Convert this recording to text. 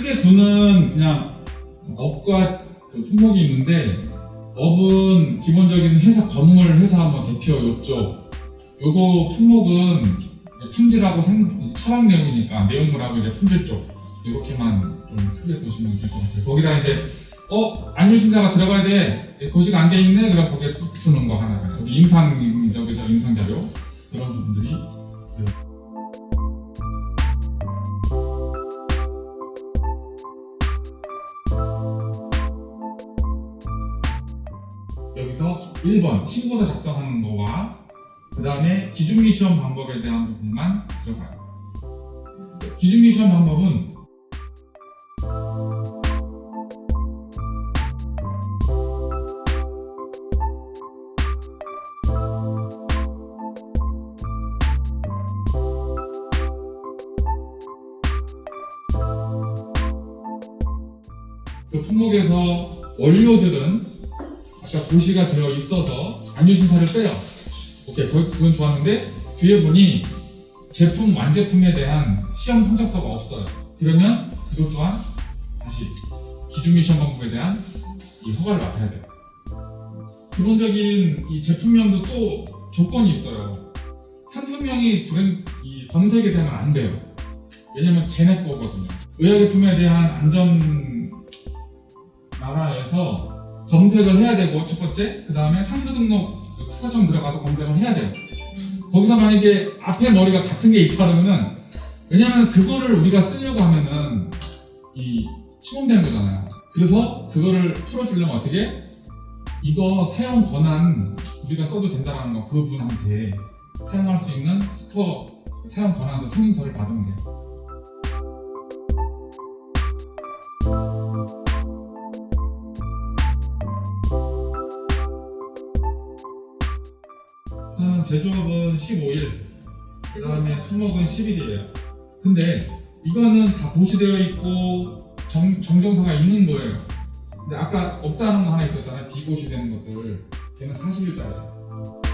두는 그냥 업과 그 품목이 있는데 업은 기본적인 회사 건물 회사 뭐 대표 요쪽. 요거 품목은 품질하고 생, 처방 내용이니까 내용물하고 이제 품질 쪽 이렇게만 좀 크게 보시면 될 것 같아요. 거기다 이제 어 안유신자가 들어가야 돼. 고시가 앉아 있네. 그럼 거기에 뚝 붙는 거 하나. 여기 임상 저기 저 임상 자료. 그런 부분들이 여기서 1번 신고서 작성하는 거와 그 다음에 기준미 시험 방법에 대한 부분만 들어가요. 기준미 시험 방법은 그 품목에서 원료들은 아까 고시가 되어 있어서 안유심사를 빼요. 오케이, 그- 그건 좋았는데 뒤에 보니 제품 완제품에 대한 시험 성적서가 없어요. 그러면 그것 또한 다시 기준미 시험 방법에 대한 이 허가를 맡아야 돼요. 기본적인 이 제품명도 또 조건이 있어요. 상품명이 브랜드 이 검색이 되면 안 돼요. 왜냐면 쟤네 거거든요. 의약용품에 대한 안전 나라에서 검색을 해야 되고 첫 번째 그 다음에 상표 등록 그 특허청 들어가서 검색을 해야 돼요. 거기서 만약에 앞에 머리가 같은 게 있다 그러면은 왜냐면 그거를 우리가 쓰려고 하면은 이 침범되는 거잖아요. 그래서 그거를 풀어주려면 어떻게 이거 사용 권한 우리가 써도 된다라는 거 그분한테 사용할 수 있는 특허 사용 권한서 승인서를 받으면 돼요. 우선 제조업은 15일, 그 다음에 품목은 10일이에요. 근데 이거는 다 보시되어 있고 정, 정정서가 있는 거예요. 근데 아까 없다는 거 하나 있었잖아요. 비고시 되는 것들. 걔는 40일짜리예요.